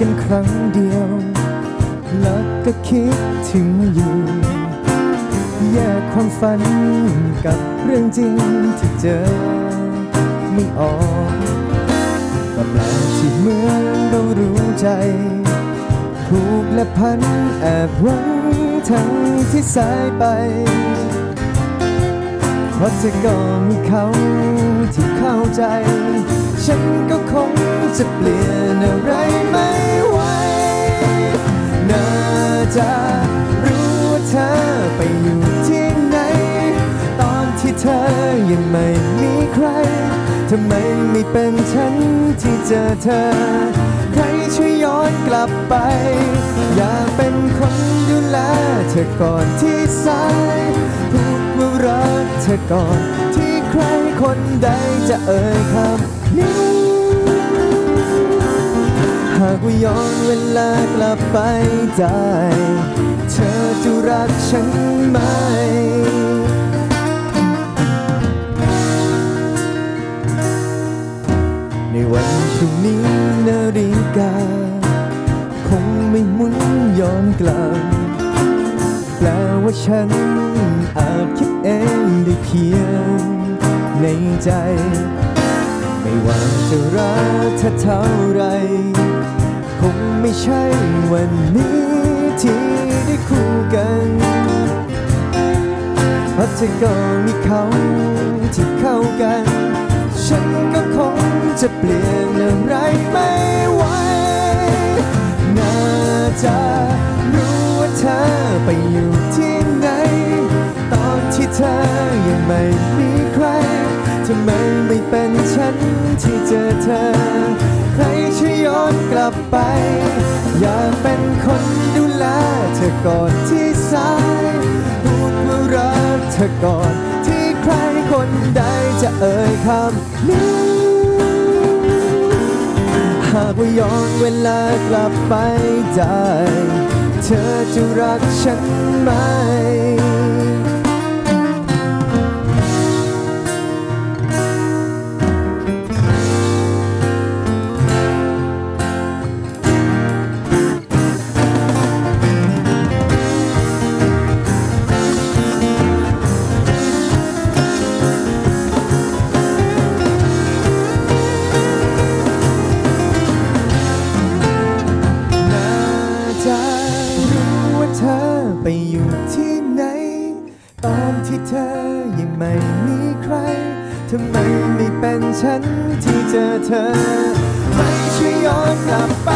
กันครั้งเดียว แล้วก็คิดถึงอยู่ แยกความฝันกับเรื่องจริงที่เจอไม่ออกก็แปลกที่เหมือนเรารู้ใจ ผูกและพันแอบหวังทั้งที่สายไป เพราะเธอก็มีเขาที่เข้าใจ ฉันก็คง จะเปลี่ยนอะไรไม่ไหวน่าจะรู้ว่าเธอไปอยู่ที่ไหน ตอนที่เธอยังไม่มีใครทำไมไม่เป็นฉันที่เจอเธอ ใครช่วยย้อนกลับไป อยากเป็นคนดูแลเธอก่อนที่สายพูดว่ารักเธอก่อนที่ใครคนใดจะเอ่ยคำนี้ากว่าย้อนเวลากลับไปได้ เธอจะรักฉันไหมในวันพรุ่งนี้นาฬิกา คงไม่หมุนย้อนกลับแปลว่าฉันอาจคิดเองได้เพียงในใจ ไม่ว่าจะรักเธอเท่าไร คงไม่ใช่วันนี้ที่ได้คู่กันเพราะเธอก็มีเขาที่เข้ากัน ฉันก็คงจะเปลี่ยนอะไรไม่ไหวน่าจะรู้ว่าเธอไปอยู่ที่ไหน ตอนที่เธอยังไม่มีใครทำไมไม่เป็นฉันที่เจอเธอ รช่วยย้อนกลับไป อยากเป็นคนดูแลเธอก่อนที่สายพูดว่ารักเธอก่อนที่ใครคนใดจะเอ่ยคำนี้ หากว่าย้อนเวลากลับไปได้ เธอจะรักฉันไหม ตอนที่เธอยังไม่มีใครทำไมไม่เป็นฉันที่เจอเธอ ไม่ช่วยย้อนกลับไป